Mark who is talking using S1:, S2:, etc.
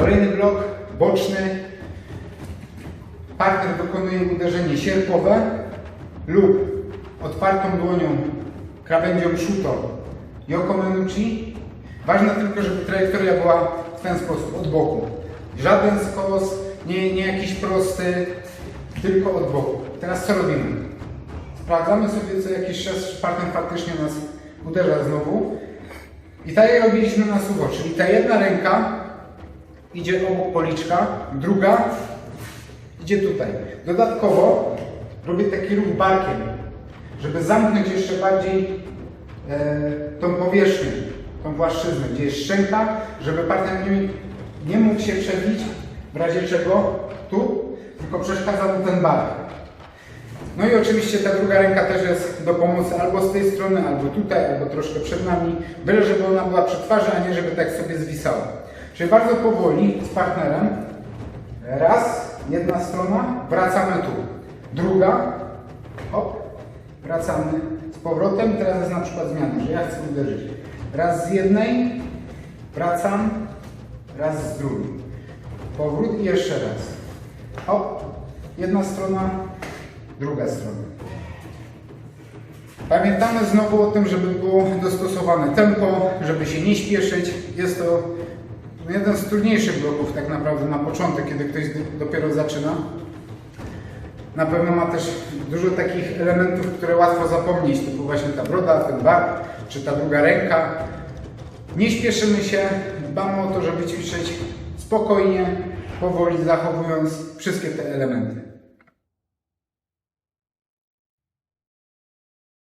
S1: Kolejny blok boczny. Partner dokonuje uderzenie sierpowe lub otwartą dłonią krawędzią shuto Yoko Menuchi. Ważne tylko, żeby trajektoria była w ten sposób, od boku. Żaden skos, nie, nie jakiś prosty, tylko od boku. Teraz co robimy? Sprawdzamy sobie co jakiś czas, czy partner faktycznie nas uderza znowu. I tak jak robiliśmy na suwo, czyli ta jedna ręka idzie obok policzka, druga idzie tutaj. Dodatkowo robię taki ruch barkiem, żeby zamknąć jeszcze bardziej e, tą powierzchnię, tą płaszczyznę, gdzie jest szczęka, żeby partner nie, nie mógł się przebić, w razie czego tu, tylko przeszkadzał mu ten bark. No i oczywiście ta druga ręka też jest do pomocy albo z tej strony, albo tutaj, albo troszkę przed nami, byle żeby ona była przy twarzy, a nie żeby tak sobie zwisała. Czyli bardzo powoli z partnerem. Raz, jedna strona, wracamy tu. Druga, hop, wracamy z powrotem. Teraz jest na przykład zmiana, że ja chcę uderzyć. Raz z jednej, wracam, raz z drugiej. Powrót i jeszcze raz. Hop, jedna strona, druga strona. Pamiętamy znowu o tym, żeby było dostosowane tempo, żeby się nie śpieszyć. Jest to jeden z trudniejszych bloków tak naprawdę na początek, kiedy ktoś do- dopiero zaczyna. Na pewno ma też dużo takich elementów, które łatwo zapomnieć, typu właśnie ta broda, ten bark, czy ta druga ręka. Nie śpieszymy się, dbamy o to, żeby ćwiczyć spokojnie, powoli, zachowując wszystkie te elementy.